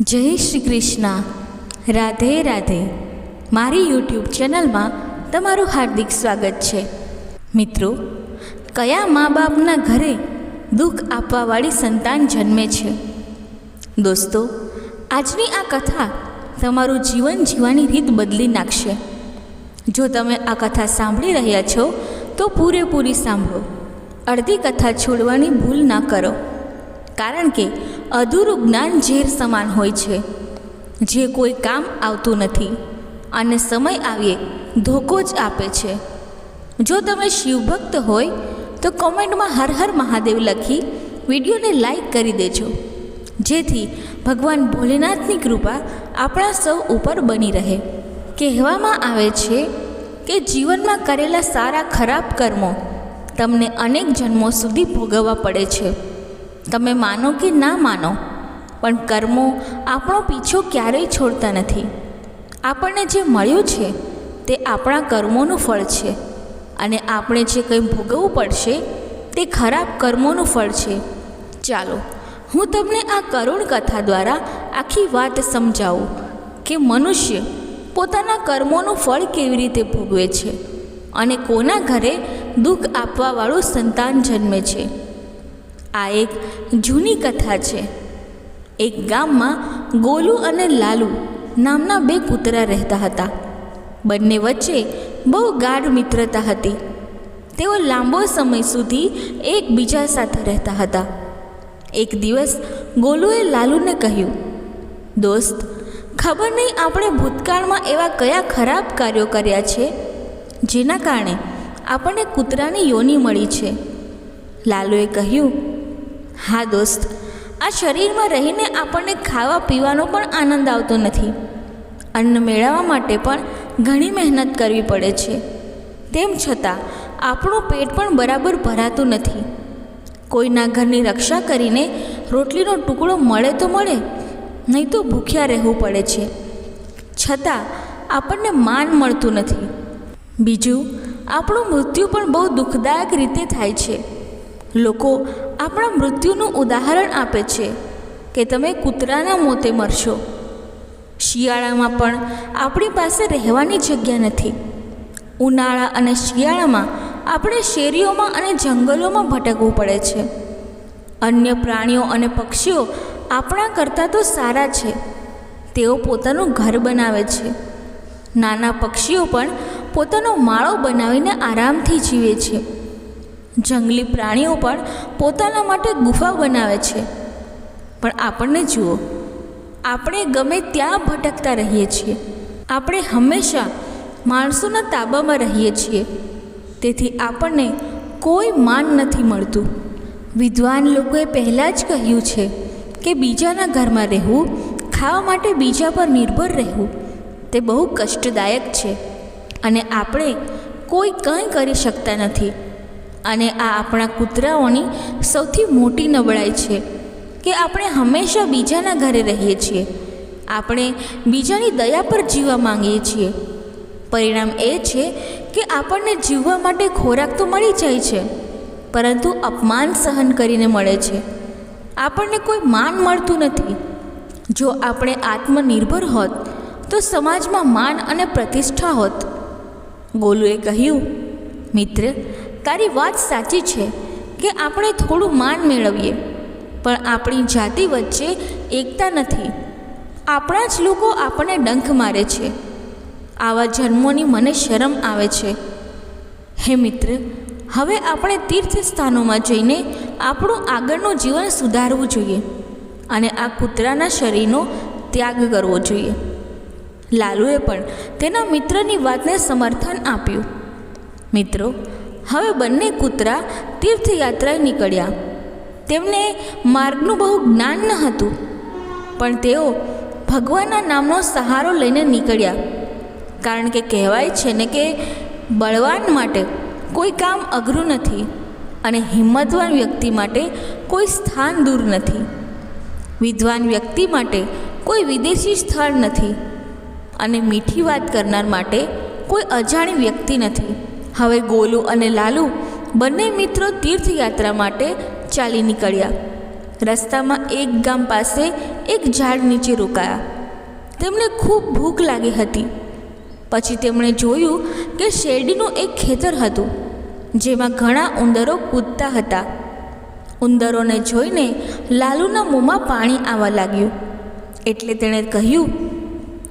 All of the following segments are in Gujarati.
જય શ્રી કૃષ્ણ. રાધે રાધે. મારી યુટ્યુબ ચેનલમાં તમારું હાર્દિક સ્વાગત છે. મિત્રો, કયા મા બાપના ઘરે દુઃખ આપવાવાળી સંતાન જન્મે છે? દોસ્તો, આજની આ કથા તમારું જીવન જીવવાની રીત બદલી નાખશે. જો તમે આ કથા સાંભળી રહ્યા છો, તો પૂરેપૂરી સાંભળો. અડધી કથા છોડવાની ભૂલ ના કરો. કારણ કે અધૂરું જ્ઞાન ઝેર સમાન હોય છે. જે કોઈ કામ આવતું નથી અને સમય આવીએ ધોકો જ આપે છે. જો તમે શિવભક્ત હોય, તો કોમેન્ટમાં હર હર મહાદેવ લખી વિડીયોને લાઈક કરી દેજો. જેથી ભગવાન ભોલેનાથની કૃપા આપણા સૌ ઉપર બની રહે. કહેવામાં આવે છે કે જીવનમાં કરેલા સારા ખરાબ કર્મો તમને અનેક જન્મો સુધી ભોગવવા પડે છે. તમે માનો કે ના માનો, પણ કર્મો આપણો પીછો ક્યારેય છોડતા નથી. આપણને જે મળ્યું છે, તે આપણા કર્મોનું ફળ છે. અને આપણે જે કંઈ ભોગવવું પડશે, તે ખરાબ કર્મોનું ફળ છે. ચાલો, હું તમને આ કરુણ કથા દ્વારા આખી વાત સમજાવું કે મનુષ્ય પોતાના કર્મોનું ફળ કેવી રીતે ભોગવે છે અને કોના ઘરે દુઃખ આપવાવાળું સંતાન જન્મે છે. આ એક જૂની કથા છે. એક ગામમાં ગોલુ અને લાલુ નામના બે કૂતરા રહેતા હતા. બંને વચ્ચે બહુ ગાઢ મિત્રતા હતી. તેઓ લાંબો સમય સુધી એકબીજા સાથે રહેતા હતા. એક દિવસ ગોલુએ લાલુને કહ્યું, દોસ્ત, ખબર નહીં આપણે ભૂતકાળમાં એવા કયા ખરાબ કાર્યો કર્યા છે? જેના કારણે આપણને કૂતરાની યોની મળી છે. લાલુએ કહ્યું હા દોસ્ત, આ શરીરમાં રહીને આપણને ખાવા પીવાનો પણ આનંદ આવતો નથી. અન્ન મેળવવા માટે પણ ઘણી મહેનત કરવી પડે છે. તેમ છતાં, આપણું પેટ પણ બરાબર ભરાતું નથી. કોઈના ઘરની રક્ષા કરીને રોટલીનો ટુકડો મળે તો મળે, નહીં તો ભૂખ્યા રહેવું પડે છે. છતાં, આપણને માન મળતું નથી. બીજું, આપણું મૃત્યુ પણ બહુ દુઃખદાયક રીતે થાય છે. લોકો આપણા મૃત્યુનું ઉદાહરણ આપે છે કે તમે કૂતરાના મોતે મરશો. શિયાળામાં પણ આપણી પાસે રહેવાની જગ્યા નથી. ઉનાળા અને શિયાળામાં આપણે શેરીઓમાં અને જંગલોમાં ભટકવું પડે છે. અન્ય પ્રાણીઓ અને પક્ષીઓ આપણા કરતાં તો સારા છે. તેઓ પોતાનું ઘર બનાવે છે. નાના પક્ષીઓ પણ પોતાનો માળો બનાવીને આરામથી જીવે છે. જંગલી પ્રાણીઓ પણ પોતાના માટે ગુફા બનાવે છે. પણ આપણને જુઓ, આપણે ગમે ત્યાં ભટકતા રહીએ છીએ. આપણે હંમેશા માણસોના તાબામાં રહીએ છીએ. તેથી આપણને કોઈ માન નથી મળતું. વિદ્વાન લોકોએ પહેલાં જ કહ્યું છે કે બીજાના ઘરમાં રહેવું, ખાવા માટે બીજા પર નિર્ભર રહેવું, તે બહુ કષ્ટદાયક છે. અને આપણે કોઈ કંઈ કરી શકતા નથી. અને આ આપણા કૂતરાઓની સૌથી મોટી નબળાઈ છે કે આપણે હંમેશા બીજાના ઘરે રહીએ છીએ. આપણે બીજાની દયા પર જીવવા માંગીએ છીએ. પરિણામ એ છે કે આપણને જીવવા માટે ખોરાક તો મળી જાય છે, પરંતુ અપમાન સહન કરીને મળે છે. આપણને કોઈ માન મળતું નથી. જો આપણે આત્મનિર્ભર હોત, તો સમાજમાં માન અને પ્રતિષ્ઠા હોત. ગોલુએ કહ્યું, મિત્ર તારી વાત સાચી છે કે આપણે થોડું માન મેળવીએ, પણ આપણી જાતિ વચ્ચે એકતા નથી. આપણા જ લોકો આપણને ડંખ મારે છે. આવા જન્મોની મને શરમ આવે છે. હે મિત્ર, હવે આપણે તીર્થ સ્થાનોમાં જઈને આપણું આગળનું જીવન સુધારવું જોઈએ અને આ કૂતરાના શરીરનો ત્યાગ કરવો જોઈએ. લાલુએ પણ તેના મિત્રની વાતને સમર્થન આપ્યું. મિત્રો હવે બંને કૂતરા તીર્થયાત્રાએ નીકળ્યા. તેમને માર્ગનું બહુ જ્ઞાન ન હતું, પણ તેઓ ભગવાનના નામનો સહારો લઈને નીકળ્યા. કારણ કે કહેવાય છે ને કે બળવાન માટે કોઈ કામ અઘરું નથી અને હિંમતવાન વ્યક્તિ માટે કોઈ સ્થાન દૂર નથી. વિદ્વાન વ્યક્તિ માટે કોઈ વિદેશી સ્થળ નથી અને મીઠી વાત કરનાર માટે કોઈ અજાણી વ્યક્તિ નથી. હવે ગોલુ અને લાલુ બંને મિત્રો તીર્થયાત્રા માટે ચાલી નીકળ્યા. રસ્તામાં એક ગામ પાસે એક ઝાડ નીચે રોકાયા. તેમને ખૂબ ભૂખ લાગી હતી. પછી તેમણે જોયું કે શેરડીનું એક ખેતર હતું, જેમાં ઘણા ઉંદરો કૂદતા હતા. ઉંદરોને જોઈને લાલુના મોંમાં પાણી આવવા લાગ્યું. એટલે તેણે કહ્યું,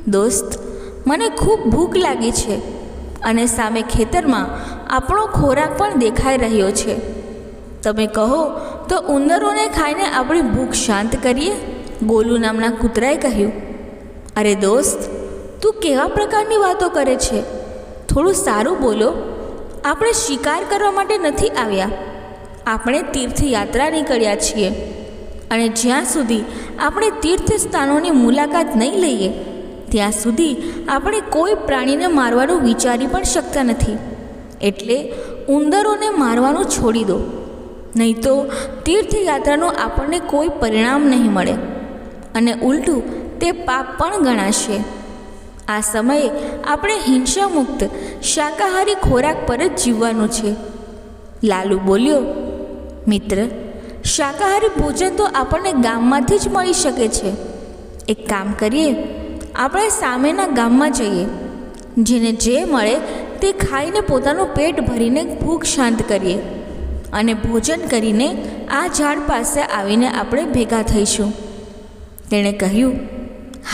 દોસ્ત, મને ખૂબ ભૂખ લાગી છે. અને સામે ખેતરમાં આપણો ખોરાક પણ દેખાઈ રહ્યો છે. તમે કહો, તો ઉંદરોને ખાઈને આપણી ભૂખ શાંત કરીએ? ગોલુ નામના કૂતરાએ કહ્યું. અરે દોસ્ત, તું કેવા પ્રકારની વાતો કરે છે? થોડું સારું બોલો. આપણે શિકાર કરવા માટે નથી આવ્યા. આપણે તીર્થયાત્રા નીકળ્યા છીએ. અને જ્યાં સુધી આપણે તીર્થ સ્થાનોની મુલાકાત નહીં લઈએ ત્યાં સુધી આપણે કોઈ પ્રાણીને મારવાનું વિચારી પણ શકતા નથી. એટલે ઉંદરોને મારવાનું છોડી દો. નહીં તો તીર્થયાત્રાનું આપણને કોઈ પરિણામ નહીં મળે. અને ઉલટું, તે પાપ પણ ગણાશે. આ સમયે આપણે હિંસા મુક્ત શાકાહારી ખોરાક પર જ જીવવાનું છે. લાલુ બોલ્યો, મિત્ર, શાકાહારી ભોજન તો આપણને ગામમાંથી જ મળી શકે છે. એક કામ કરીએ આપણે સામેના ગામમાં જઈએ. જેને જે મળે તે ખાઈને પોતાનું પેટ ભરીને ભૂખ શાંત કરીએ અને ભોજન કરીને આ ઝાડ પાસે આવીને આપણે ભેગા થઈશું. તેણે કહ્યું,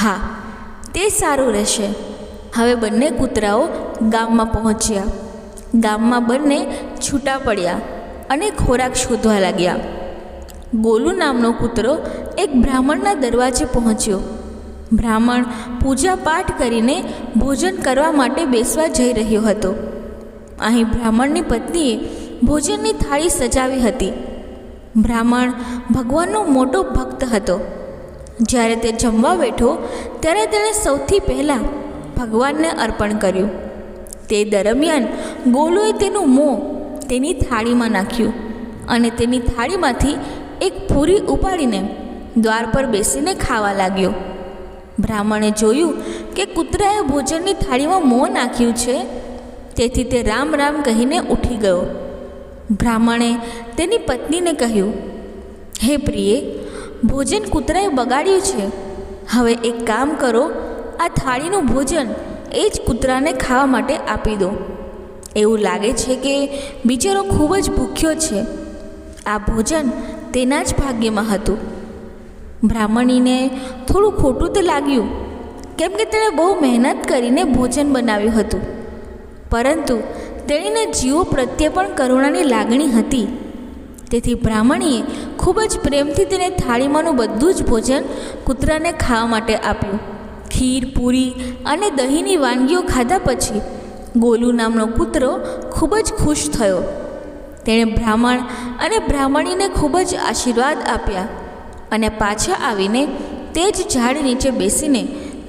હા, તે સારું રહેશે. હવે બંને કૂતરાઓ ગામમાં પહોંચ્યા. ગામમાં બંને છૂટા પડ્યા અને ખોરાક શોધવા લાગ્યા. ગોલુ નામનો કૂતરો એક બ્રાહ્મણના દરવાજે પહોંચ્યો. બ્રાહ્મણ પૂજા પાઠ કરીને ભોજન કરવા માટે બેસવા જઈ રહ્યો હતો. અહીં બ્રાહ્મણની પત્નીએ ભોજનની થાળી સજાવી હતી. બ્રાહ્મણ ભગવાનનો મોટો ભક્ત હતો. જ્યારે તે જમવા બેઠો, ત્યારે તેણે સૌથી પહેલાં ભગવાનને અર્પણ કર્યું. તે દરમિયાન ગોલુએ તેનું મોં તેની થાળીમાં નાખ્યું અને તેની થાળીમાંથી એક પૂરી ઉપાડીને દ્વાર પર બેસીને ખાવા લાગ્યો. બ્રાહ્મણે જોયું કે કૂતરાએ ભોજનની થાળીમાં મોં નાખ્યું છે, તેથી તે રામ રામ કહીને ઉઠી ગયો. બ્રાહ્મણે તેની પત્નીને કહ્યું, હે પ્રિયે, ભોજન કૂતરાએ બગાડ્યું છે. હવે એક કામ કરો, આ થાળીનું ભોજન એ જ કૂતરાને ખાવા માટે આપી દો. એવું લાગે છે કે બિચારો ખૂબ જ ભૂખ્યો છે. આ ભોજન તેના જ ભાગ્યમાં હતું. બ્રાહ્મણીને થોડું ખોટું તો લાગ્યું, કેમ કે તેણે બહુ મહેનત કરીને ભોજન બનાવ્યું હતું. પરંતુ તેણીને જીવો પ્રત્યે પણ કરુણાની લાગણી હતી. તેથી બ્રાહ્મણીએ ખૂબ જ પ્રેમથી તેને થાળીમાંનું બધું જ ભોજન કૂતરાને ખાવા માટે આપ્યું. ખીર, પૂરી અને દહીંની વાનગીઓ ખાધા પછી ગોલુ નામનો કૂતરો ખૂબ જ ખુશ થયો. તેણે બ્રાહ્મણ અને બ્રાહ્મણીને ખૂબ જ આશીર્વાદ આપ્યા. અને પાછા આવીને તે જ ઝાડ નીચે બેસીને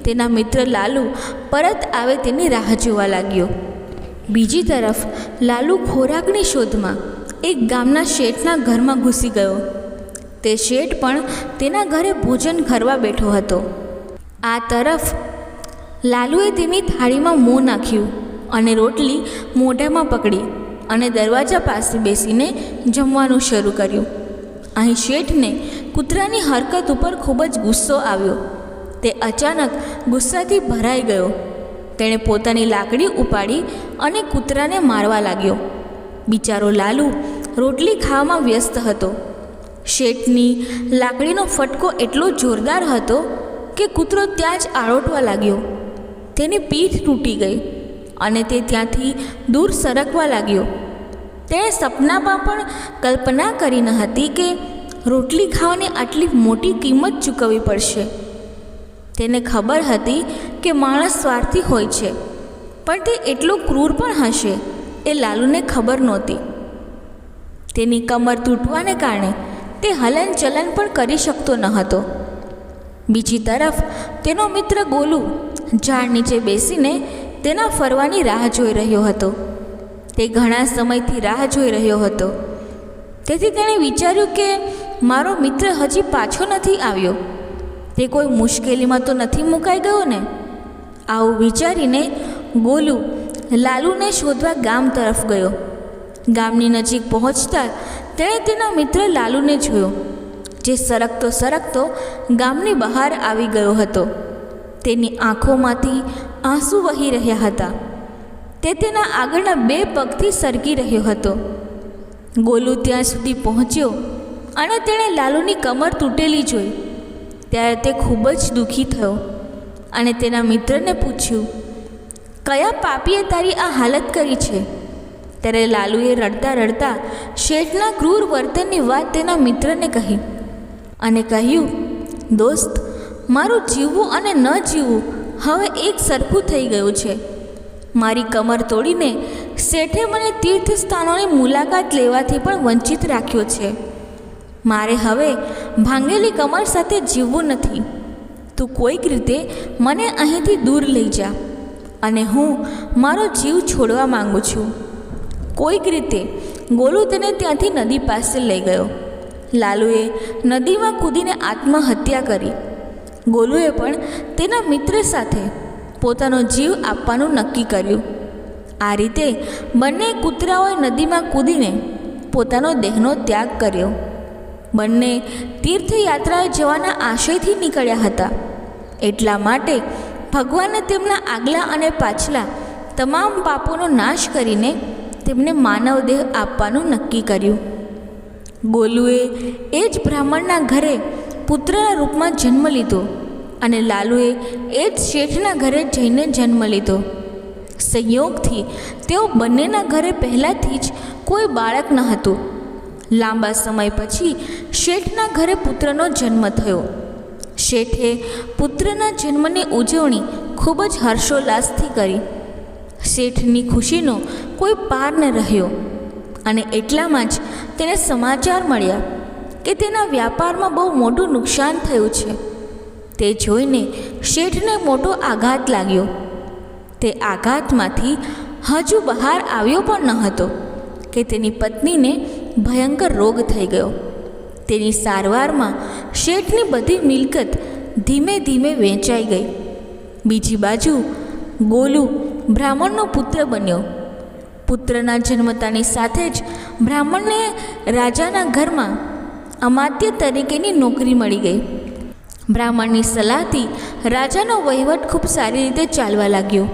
તેના મિત્ર લાલુ પરત આવે તેની રાહ જોવા લાગ્યો. બીજી તરફ, લાલુ ખોરાકની શોધમાં એક ગામના શેઠના ઘરમાં ઘૂસી ગયો. તે શેઠ પણ તેના ઘરે ભોજન કરવા બેઠો હતો. આ તરફ, લાલુએ તેની થાળીમાં મોં નાખ્યું અને રોટલી મોઢામાં પકડી અને દરવાજા પાસે બેસીને જમવાનું શરૂ કર્યું. અહીં શેઠને કૂતરાની હરકત ઉપર ખૂબ જ ગુસ્સો આવ્યો. તે અચાનક ગુસ્સાથી ભરાઈ ગયો. તેણે પોતાની લાકડી ઉપાડી અને કૂતરાને મારવા લાગ્યો. બિચારો લાલુ રોટલી ખાવામાં વ્યસ્ત હતો. શેઠની લાકડીનો ફટકો એટલો જોરદાર હતો કે કૂતરો ત્યાં જ આળોટવા લાગ્યો. તેની પીઠ તૂટી ગઈ અને તે ત્યાંથી દૂર સરકવા લાગ્યો. તેણે સપનામાં પણ કલ્પના કરી ન હતી કે રોટલી ખાવાની આટલી મોટી કિંમત ચૂકવવી પડશે. તેને ખબર હતી કે માણસ સ્વાર્થી હોય છે, પણ તે એટલો ક્રૂર પણ હશે એ લાલુને ખબર નહોતી. તેની કમર તૂટવાને કારણે તે હલનચલન પણ કરી શકતો ન હતો. બીજી તરફ, તેનો મિત્ર ગોલુ ઝાડ નીચે બેસીને તેના ફરવાની રાહ જોઈ રહ્યો હતો. તે ઘણા સમયથી રાહ જોઈ રહ્યો હતો. તેથી તેણે વિચાર્યું કે મારો મિત્ર હજી પાછો નથી આવ્યો. તે કોઈ મુશ્કેલીમાં તો નથી મુકાઈ ગયો ને? આવું વિચારીને ગોલુ લાલુને શોધવા ગામ તરફ ગયો. ગામની નજીક પહોંચતા તેણે તેના મિત્ર લાલુને જોયો, જે સરકતો સરકતો ગામની બહાર આવી ગયો હતો. તેની આંખોમાંથી આંસુ વહી રહ્યા હતા. તે તેના આગળના બે પગથી સરકી રહ્યો હતો. ગોલુ ત્યાં સુધી પહોંચ્યો અને તેણે લાલુની કમર તૂટેલી જોઈ. ત્યારે તે ખૂબ જ દુઃખી થયો અને તેના મિત્રને પૂછ્યું, કયા પાપીએ તારી આ હાલત કરી છે? ત્યારે લાલુએ રડતા રડતા શેઠના ક્રૂર વર્તનની વાત તેના મિત્રને કહી અને કહ્યું, દોસ્ત, મારું જીવવું અને ન જીવવું હવે એક સરખું થઈ ગયું છે. મારી કમર તોડીને શેઠે મને તીર્થ સ્થાનોની મુલાકાત લેવાથી પણ વંચિત રાખ્યો છે. મારે હવે ભાંગેલી કમર સાથે જીવવું નથી. તું કોઈક રીતે મને અહીંથી દૂર લઈ જા અને હું મારો જીવ છોડવા માંગુ છું. કોઈક રીતે ગોલુ તેને ત્યાંથી નદી પાસે લઈ ગયો. લાલુએ નદીમાં કૂદીને આત્મહત્યા કરી. ગોલુએ પણ તેના મિત્ર સાથે પોતાનો જીવ આપવાનું નક્કી કર્યું. આ રીતે બંને કૂતરાઓએ નદીમાં કૂદીને પોતાનો દેહનો ત્યાગ કર્યો. બંને તીર્થયાત્રાએ જવાના આશયથી નીકળ્યા હતા. એટલા માટે ભગવાને તેમના આગલા અને પાછલા તમામ પાપોનો નાશ કરીને તેમને માનવ દેહ આપવાનું નક્કી કર્યું. ગોલુએ એ જ બ્રાહ્મણના ઘરે પુત્રના રૂપમાં જન્મ લીધો. અને લાલુએ એ જ શેઠના ઘરે જઈને જન્મ લીધો. સંયોગથી તેઓ બંનેના ઘરે પહેલાંથી જ કોઈ બાળક ન હતું. લાંબા સમય પછી શેઠના ઘરે પુત્રનો જન્મ થયો. શેઠે પુત્રના જન્મની ઉજવણી ખૂબ જ હર્ષોલ્લાસથી કરી. શેઠની ખુશીનો કોઈ પાર ન રહ્યો અને એટલામાં જ તેને સમાચાર મળ્યા કે તેના વ્યાપારમાં બહુ મોટું નુકસાન થયું છે. તે જોઈને શેઠને મોટો આઘાત લાગ્યો. તે આઘાતમાંથી હજુ બહાર આવ્યો પણ ન હતો કે તેની પત્નીને ભયંકર રોગ થઈ ગયો. તેની સારવારમાં શેઠની બધી મિલકત ધીમે ધીમે વેચાઈ ગઈ. બીજી બાજુ ગોલુ બ્રાહ્મણનો પુત્ર બન્યો. પુત્રના જન્મતાની સાથે જ બ્રાહ્મણને રાજાના ઘરમાં અમાત્ય તરીકેની નોકરી મળી ગઈ. બ્રાહ્મણની સલાહથી રાજાનો વહીવટ ખૂબ સારી રીતે ચાલવા લાગ્યો.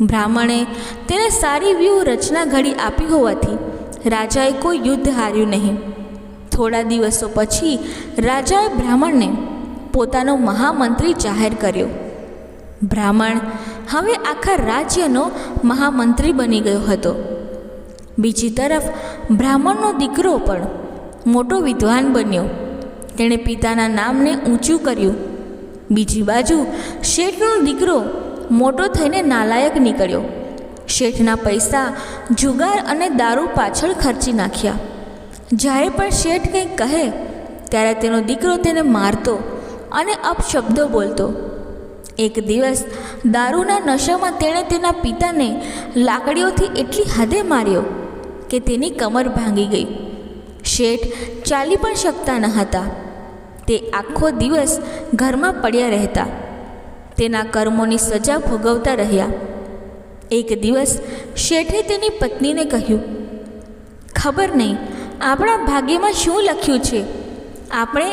બ્રાહ્મણે તેને સારી વ્યૂહ રચના ઘડી આપી હોવાથી રાજાએ કોઈ યુદ્ધ હાર્યું નહીં. થોડા દિવસો પછી રાજાએ બ્રાહ્મણને પોતાનો મહામંત્રી જાહેર કર્યો. બ્રાહ્મણ હવે આખા રાજ્યનો મહામંત્રી બની ગયો હતો. બીજી તરફ બ્રાહ્મણનો દીકરો પણ મોટો વિદ્વાન બન્યો. તેણે પિતાના નામને ઊંચું કર્યું. બીજી બાજુ શેઠનો દીકરો મોટો થઈને નાલાયક નીકળ્યો. શેઠના પૈસા, જુગાર અને દારૂ પાછળ ખર્ચી નાખ્યા. જ્યારે પણ શેઠ કંઈક કહે, ત્યારે તેનો દીકરો તેને મારતો અને અપશબ્દો બોલતો. એક દિવસ દારૂના નશામાં તેણે તેના પિતાને લાકડીઓથી એટલી હદે માર્યો કે તેની કમર ભાંગી ગઈ. શેઠ ચાલી પણ શકતા ન હતા. તે આખો દિવસ ઘરમાં પડ્યા રહેતા. તેના કર્મોની સજા ભોગવતા રહ્યા. એક દિવસ શેઠે તેની પત્નીને કહ્યું, ખબર નહીં, આપણા ભાગ્યમાં શું લખ્યું છે? આપણે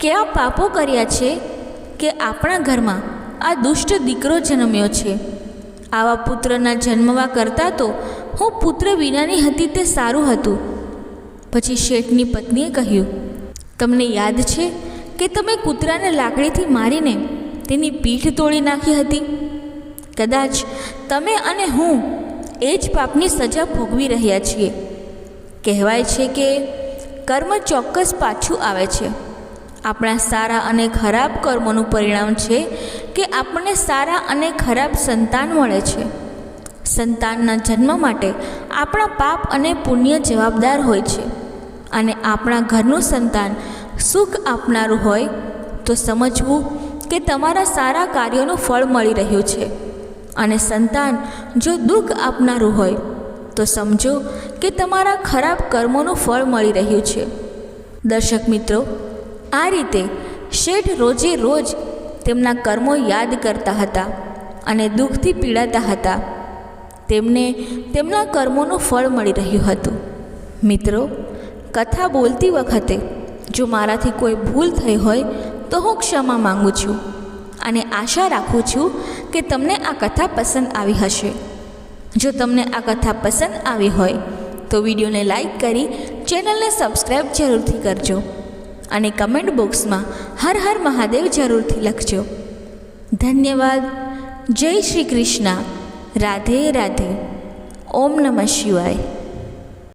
કેવા પાપો કર્યા છે કે આપણા ઘરમાં આ દુષ્ટ દીકરો જન્મ્યો છે? આવા પુત્રના જન્મવા કરતાં તો હું પુત્ર વિનાની હતી તે સારું હતું. પછી શેઠની પત્નીએ કહ્યું, તમને યાદ છે કે તમે કૂતરાને લાકડીથી મારીને તેની પીઠ તોડી નાખી હતી? કદાચ તમે અને હું એ જ પાપની સજા ભોગવી રહ્યા છીએ. કહેવાય છે કે કર્મ ચોક્કસ પાછું આવે છે. આપણા સારા અને ખરાબ કર્મોનું પરિણામ છે કે આપણને સારા અને ખરાબ સંતાન મળે છે. સંતાનના જન્મ માટે આપણા પાપ અને પુણ્ય જવાબદાર હોય છે. અને આપણા ઘરનું સંતાન સુખ આપનારું હોય તો સમજવું કે તમારા સારા કાર્યોનું ફળ મળી રહ્યું છે. અને સંતાન જો દુઃખ આપનારું હોય તો સમજો કે તમારા ખરાબ કર્મોનું ફળ મળી રહ્યું છે. દર્શક મિત્રો, આ રીતે શેઠ રોજે રોજ તેમના કર્મો યાદ કરતા હતા અને દુઃખથી પીડાતા હતા. તેમને તેમના કર્મોનું ફળ મળી રહ્યું હતું. મિત્રો કથા બોલતી વખતે જો મારાથી કોઈ ભૂલ થઈ હોય તો હું ક્ષમા માંગુ છું અને આશા રાખું છું કે તમને આ કથા પસંદ આવી હશે. જો તમને આ કથા પસંદ આવી હોય તો વિડીયોને લાઈક કરી ચેનલને સબસ્ક્રાઈબ જરૂરથી કરજો અને કમેન્ટ બોક્સમાં હર હર મહાદેવ જરૂરથી લખજો. ધન્યવાદ. જય શ્રી કૃષ્ણ. રાધે રાધે. ઓમ નમઃ શિવાય.